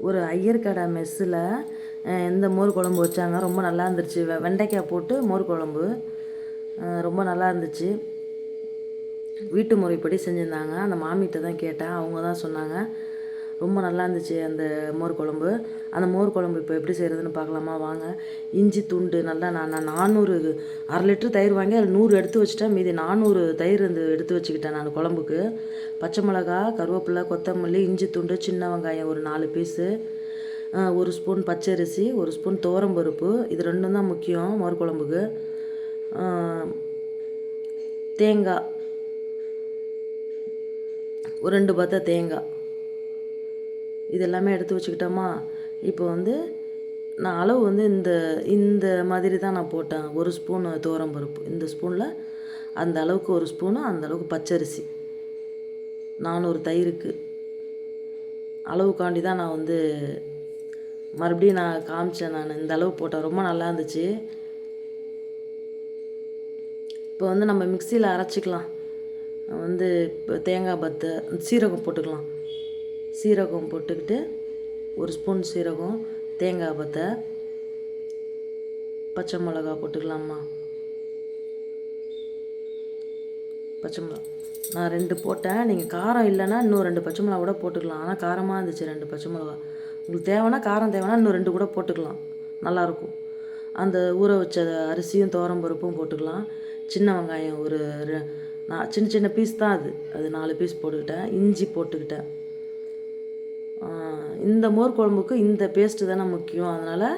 ஒரு ஐயர்கடை மெஸ்ஸில் இந்த மோர் குழம்பு வச்சாங்க. ரொம்ப நல்லா இருந்துச்சு. வெ- வெண்டைக்காய் போட்டு மோர் குழம்பு. அஹ் ரொம்ப நல்லா இருந்துச்சு. வீட்டு முறைப்படி செஞ்சுருந்தாங்க. அந்த மாமிகிட்ட தான் கேட்டேன். அவங்க தான் சொன்னாங்க. ரொம்ப நல்லா இருந்துச்சு அந்த மோர் குழம்பு. அந்த மோர் குழம்பு இப்போ எப்படி செய்கிறதுன்னு பார்க்கலாமா? வாங்க. இஞ்சி துண்டு நல்லா நான் நானூறு அரை லிட்டர் தயிர் வாங்கி அதில் நூறு எடுத்து வச்சுட்டேன். மீதி நானூறு தயிர் அந்த எடுத்து வச்சுக்கிட்டேன் நான் குழம்புக்கு. பச்சை மிளகா கருவேப்பிலை கொத்தமல்லி இஞ்சி துண்டு சின்ன வெங்காயம் ஒரு நாலு பீஸு ஒரு ஸ்பூன் பச்சரிசி ஒரு ஸ்பூன் துவரம்பருப்பு இது ரெண்டும் தான் முக்கியம் மோர் குழம்புக்கு. தேங்காய். ஒரு ரெண்டு பார்த்தா தேங்காய். இது எல்லாமே எடுத்து வச்சுக்கிட்டோமா? இப்போ வந்து நான் அளவு வந்து இந்த இந்த மாதிரி தான் நான் போட்டேன். ஒரு ஸ்பூன் பருப்பு. இந்த ஸ்பூனில் அந்த அளவுக்கு ஒரு ஸ்பூனு அந்த அளவுக்கு பச்சரிசி. நானூறு தயிருக்கு. அளவுக்காண்டி தான் நான் வந்து மறுபடியும் நான் காமிச்சேன் நான். இந்த அளவு போட்டேன் ரொம்ப நல்லா இருந்துச்சு. இப்போ வந்து நம்ம மிக்சியில் அரைச்சிக்கலாம். வந்து இப்போ தேங்காய் பத்தை சீரகம் போட்டுக்கலாம். சீரகம் போட்டுக்கிட்டு ஒரு ஸ்பூன் சீரகம் தேங்காய் பத்தை பச்சை மிளகா போட்டுக்கலாமா பச்சை மிளகா. நான் ரெண்டு போட்டேன். நீங்கள் காரம் இல்லைன்னா இன்னும் ரெண்டு பச்சை மிளகா கூட போட்டுக்கலாம். ஆனால் காரமாக இருந்துச்சு ரெண்டு பச்சை மிளகா. உங்களுக்கு தேவைன்னா காரம் தேவைன்னா இன்னும் ரெண்டு கூட போட்டுக்கலாம். நல்லாயிருக்கும். அந்த ஊற வச்ச அரிசியும் துவரம் பருப்பும் போட்டுக்கலாம். சின்ன வெங்காயம் ஒரு ரெ- நான் சின்ன சின்ன பீஸ் தான் அது. அது நாலு பீஸ் போட்டுக்கிட்டேன். இஞ்சி போட்டுக்கிட்டேன். இந்த மோர் குழம்புக்கு இந்த பேஸ்ட்டு தானே முக்கியம். அதனால்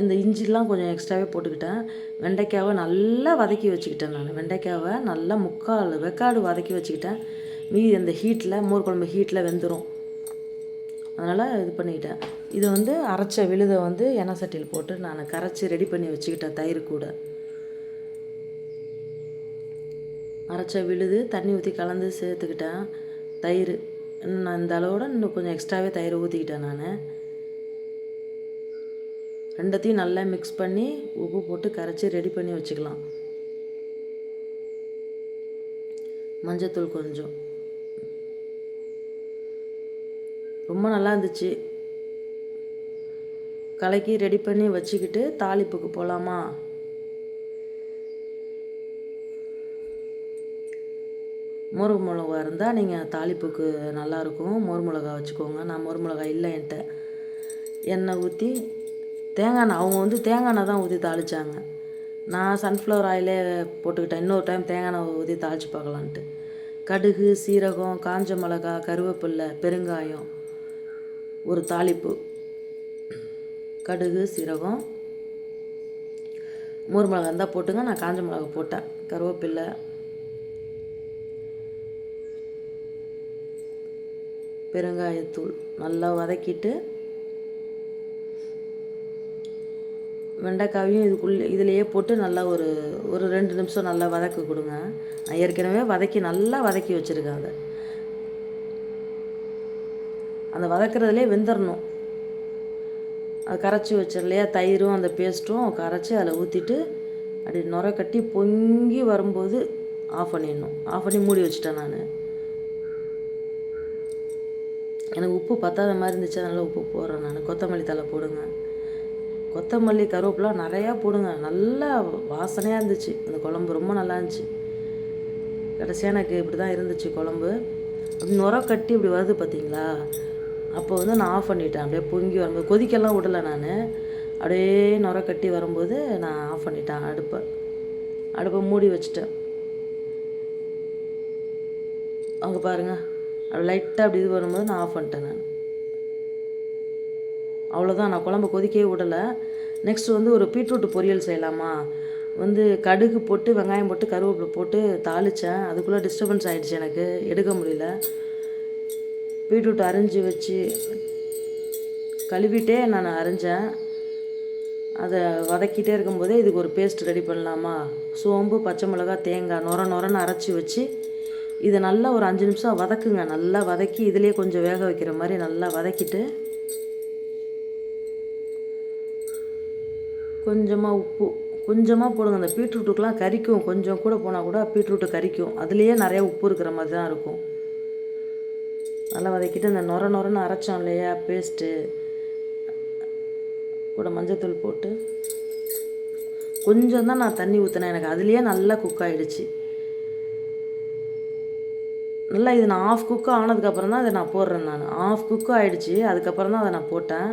இந்த இஞ்சிலாம் கொஞ்சம் எக்ஸ்ட்ராவே போட்டுக்கிட்டேன். வெண்டைக்காவை நல்லா வதக்கி வச்சுக்கிட்டேன் நான். வெண்டைக்காவை நல்லா முக்கால் வெக்காடு வதக்கி வச்சுக்கிட்டேன். மீதி அந்த ஹீட்டில் மோர் குழம்பு ஹீட்டில் வெந்துடும் அதனால் இது பண்ணிக்கிட்டேன். இது வந்து அரைச்ச விழுதை வந்து எண்ணெய் சட்டியில் போட்டு நான் கரைச்சி ரெடி பண்ணி வச்சுக்கிட்டேன் தயிர் கூட. அரைச்ச விழுது தண்ணி ஊற்றி கலந்து சேர்த்துக்கிட்டேன். தயிர். நான் இந்த அளவோட இன்னும் கொஞ்சம் எக்ஸ்ட்ராவே தயிர் ஊற்றிக்கிட்டேன் நான். ரெண்டத்தையும் நல்லா மிக்ஸ் பண்ணி உப்பு போட்டு கரைச்சி ரெடி பண்ணி வச்சுக்கலாம். மஞ்சத்தூள் கொஞ்சம். ரொம்ப நல்லா இருந்துச்சு. கலக்கி ரெடி பண்ணி வச்சுக்கிட்டு தாளிப்புக்கு போகலாமா மோர் மிளகா இருந்தால் நீங்கள் தாளிப்புக்கு நல்லாயிருக்கும் மோர் மிளகா வச்சுக்கோங்க. நான் மோர் மிளகா இல்லை என்கிட்ட எண்ணெய் ஊற்றி தேங்காய் எண்ணெய். அவங்க வந்து தேங்காய் எண்ணெய் தான் ஊற்றி தாளிச்சாங்க. நான் சன்ஃப்ளவர் ஆயிலே போட்டுக்கிட்டேன். இன்னொரு டைம் தேங்காய் எண்ணெய் ஊற்றி தாளித்து பார்க்கலான்ட்டு. கடுகு சீரகம் காஞ்ச மிளகா கருவேப்பில்லை பெருங்காயம். ஒரு தாளிப்பு. கடுகு சீரகம். மோர் மிளகா இருந்தால் போட்டுங்க. நான் காஞ்ச மிளகா போட்டேன். கருவேப்பில்லை. பெருங்காயத்தூள் நல்லா வதக்கிட்டு வெண்டைக்காவையும் இதுக்குள்ளே இதிலையே போட்டு நல்லா ஒரு ஒரு ரெண்டு நிமிஷம் நல்லா வதக்க கொடுங்க. நான் ஏற்கனவே வதக்கி நல்லா வதக்கி வச்சுருக்கேன் அதை. அந்த வதக்குறதுலே வெந்துடணும் அது கரைச்சி வச்சிடலையா? தயிரும் அந்த பேஸ்ட்டும் கரைச்சி அதில் ஊற்றிட்டு அப்படி நுர கட்டி பொங்கி வரும்போது ஆஃப் பண்ணிடணும். ஆஃப் பண்ணி மூடி வச்சுட்டேன் நான். எனக்கு உப்பு பத்தாத மாதிரி இருந்துச்சு அதனால் உப்பு போடுறேன் நான். கொத்தமல்லி தழை போடுங்க. கொத்தமல்லி கருவேப்பிலாம் நிறையா போடுங்க. நல்லா வாசனையாக இருந்துச்சு. அந்த குழம்பு ரொம்ப நல்லா இருந்துச்சு. கடைசியாக எனக்கு இப்படி தான் இருந்துச்சு குழம்பு. அப்படி நுர கட்டி இப்படி வருது பார்த்தீங்களா அப்போ வந்து நான் ஆஃப் பண்ணிட்டேன். அப்படியே பொங்கி வரும்போது கொதிக்கெல்லாம் விடல நான். அப்படியே நுர கட்டி வரும்போது நான் ஆஃப் பண்ணிட்டேன். அடுப்பை. அடுப்பை மூடி வச்சுட்டேன். அங்கே பாருங்கள் லைட்டாக அப்படி இது வரும்போது நான் ஆஃப் பண்ணிட்டேன் நான். அவ்வளோதான் நான் குழம்பு கொதிக்கவே விடலை. நெக்ஸ்ட் வந்து ஒரு பீட்ரூட் பொரியல் செய்யலாமா? வந்து கடுகு போட்டு வெங்காயம் போட்டு கருவேப்பிலை போட்டு தாளித்தேன் அதுக்குள்ளே டிஸ்டர்பன்ஸ் ஆகிடுச்சு எனக்கு. எடுக்க முடியல. பீட்ரூட் அரிஞ்சு வச்சு கழுவிட்டே நான் அரைஞ்சேன். அதை வதக்கிட்டே இருக்கும்போதே இதுக்கு ஒரு பேஸ்ட் ரெடி பண்ணலாமா? சோம்பு பச்சை மிளகாய் தேங்காய் நொர நொரன்னு அரைச்சி வச்சு இதை நல்லா ஒரு அஞ்சு நிமிஷம் வதக்குங்க. நல்லா வதக்கி இதுலேயே கொஞ்சம் வேக வைக்கிற மாதிரி நல்லா வதக்கிட்டு கொஞ்சமாக உப்பு கொஞ்சமாக போடுங்க. அந்த பீட்ரூட்டுக்கெலாம் கரிக்கும். கொஞ்சம் கூட போனால் கூட பீட்ரூட்டு கரிக்கும். அதுலேயே நிறைய உப்பு இருக்கிற மாதிரி தான் இருக்கும். நல்லா வதக்கிட்டு அந்த நொர நொரன்னு அரைச்சோம் இல்லையா? பேஸ்ட்டு கூட மஞ்சத்தூள் போட்டு கொஞ்சம் தான் நான் தண்ணி ஊற்றினேன் எனக்கு. அதுலேயே நல்லா குக் ஆகிடுச்சு நல்லா இது நான் ஆஃப் குக்கு ஆனதுக்கப்புறம் தான் இதை நான் போடுறேன் நான். ஆஃப் குக்கு ஆகிடுச்சு அதுக்கப்புறம் தான் அதை நான் போட்டேன்.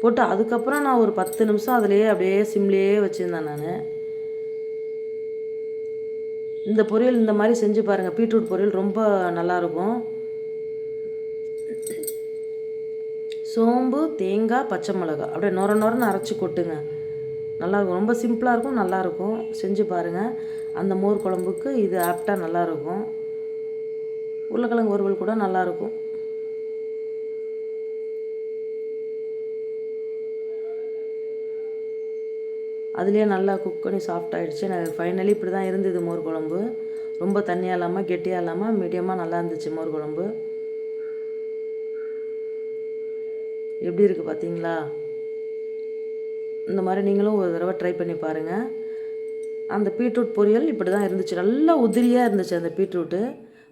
போட்டு அதுக்கப்புறம் நான் ஒரு பத்து நிமிஷம் அதுலேயே அப்படியே சிம்லேயே வச்சுருந்தேன் நான். இந்த பொரியல் இந்த மாதிரி செஞ்சு பாருங்கள் பீட்ரூட் பொரியல் ரொம்ப நல்லாயிருக்கும். சோம்பு தேங்காய் பச்சை மிளகா அப்படியே நொர நொரன்னு அரைச்சி கொட்டுங்க. நல்லாயிருக்கும். ரொம்ப சிம்பிளாக இருக்கும் நல்லாயிருக்கும். செஞ்சு பாருங்கள் அந்த மோர் குழம்புக்கு இது ஆப்டாக நல்லாயிருக்கும். உருளைக்கிழங்கு வறுவல் கூட நல்லாயிருக்கும். அதுலேயே நல்லா குக் பண்ணி சாஃப்ட் ஆகிடுச்சு எனக்கு ஃபைனலி இப்படி தான் இருந்தது மோர் குழம்பு. ரொம்ப தண்ணியாக இல்லாமல் கெட்டியாக இல்லாமல் மீடியமாக நல்லா இருந்துச்சு மோர் குழம்பு. எப்படி இருக்குது பார்த்தீங்களா இந்த மாதிரி நீங்களும் ஒரு தடவை ட்ரை பண்ணி பாருங்கள் அந்த பீட்ரூட் பொரியல் இப்படி தான் இருந்துச்சு. நல்லா உதிரியாக இருந்துச்சு அந்த பீட்ரூட்டு.